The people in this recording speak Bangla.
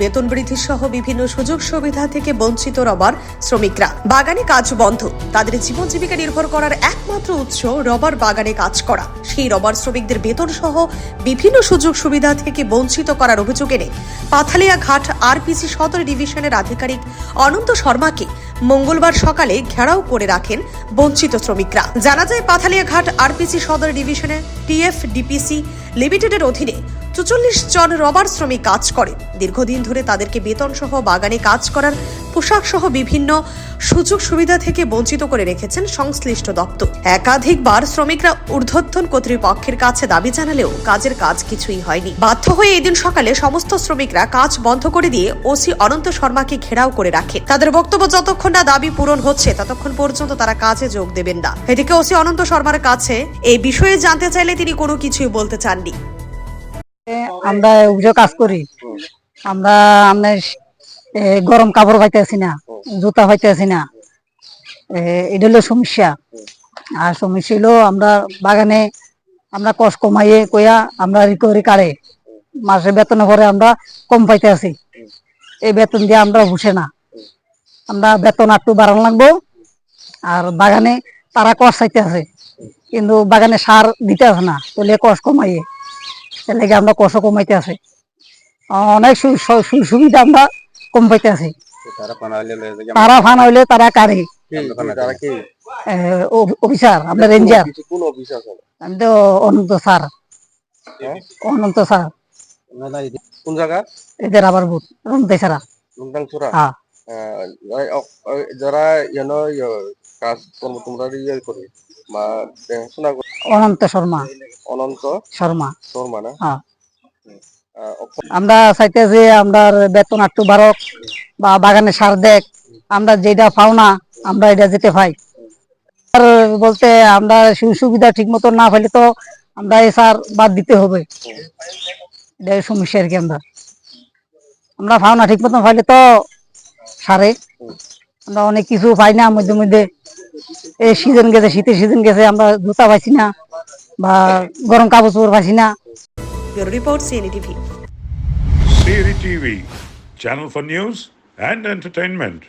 বেতন বৃদ্ধি সহ বিভিন্ন সুযোগ সুবিধা থেকে বঞ্চিত রবার শ্রমিকরা। বাগানে কাজ বন্ধ। তাদের জীবন জীবিকা নির্ভর করার একমাত্র উৎস রবার বাগানে কাজ করা। সেই রবার শ্রমিকদের বেতন সহ বিভিন্ন সুযোগ সুবিধা থেকে বঞ্চিত করার অভিযোগ এনে পাথালিয়া ঘাট আরপিসি সদর ডিভিশনের আধিকারিক অনন্ত শর্মাকে মঙ্গলবার সকালে ঘেরাও করে রাখেন বঞ্চিত শ্রমিকরা। জানা যায়, পাথালিয়া ঘাট আরপিসি সদর ডিভিশনের টিএফ ডিপিসি লিমিটেডের অধীনে চুচল্লিশ জন রবার শ্রমিক কাজ করে দীর্ঘদিন ধরে তাদেরকে বেতন সহ বাগানে কাজ করার পোশাক সহ বিভিন্ন সুযোগ সুবিধা থেকে বঞ্চিত করে রেখেছেন সংশ্লিষ্ট দপ্তর। একাধিকবার শ্রমিকরা ঊর্ধ্বতন কর্তৃপক্ষের কাছে দাবি জানালেও কাজের কাজ কিছুই হয়নি। বাধ্য হয়ে এদিন সকালে সমস্ত শ্রমিকরা কাজ বন্ধ করে দিয়ে ওসি অনন্ত শর্মাকে ঘেরাও করে রাখে। তাদের বক্তব্য যতক্ষণ না দাবি পূরণ হচ্ছে, ততক্ষণ পর্যন্ত তারা কাজে যোগ দেবেন না। এদিকে ওসি অনন্ত শর্মার কাছে এই বিষয়ে জানতে চাইলে তিনি কোনো কিছুই বলতে চাননি। আমরা অভিযোগ কাজ করি। আমরা আমরা গরম কাপড় পাইতেছি না জুতা পাইতেছি না। এটা হলো সমস্যা। আর সমস্যা হলো আমরা বাগানে আমরা কষ্ট কমাইয়ে কইয়া আমরা রিকভারি কাড়ে। মাসে বেতনের পরে আমরা কম পাইতে আছি। এই বেতন দিয়ে আমরা বসে না। আমরা বেতন একটু বাড়ানো লাগবো। আর বাগানে তারা কষ্ট চাইতে আছে। কিন্তু বাগানে সার দিতে আছে না তাহলে কষ্ট কমাইয়ে। এর লাগে আমরা কষ্ট কমাইতে আছে। অনেক সু- সু- সু- সুবিধা আমরা কম পাইতে আছি। তারা ফান হইলে তারা কারে? অফিসার আমরা রেঞ্জার। আমি তো অনন্ত স্যার। অনন্ত স্যার। কোন জায়গা? এদের আবার বুথ রমতে ছাড়া লুংটাংছড়া হ্যাঁ যারা ইয়ানো কাজ কর্ম তোমরা ইয়ে করে বা দেখাশোনা অনন্ত শর্মা। অনন্ত শর্মা। শর্মা না? হ্যাঁ। আমরা চাইতে যে আমরা বেতন একটু বাড়ক বা বাগানে সার দেখ আমরা যেটা পাও না আমরা এটা যেতে পাই। আর বলতে আমরা সুবিধা ঠিক মতো না পাইলে তো আমরা এই সার বাদ দিতে হবে। এটাই সমস্যা আর কি আমরা। আমরা পাও না ঠিক মতো পাইলে তো সারে। আমরা অনেক কিছু পাই না মধ্যে মধ্যে। এই সিজন গেছে শীতের সিজন গেছে আমরা জুতা পাইছি না। বা গরম কাপড় চোপড় পাইছি না report CNE TV channel for news and entertainment.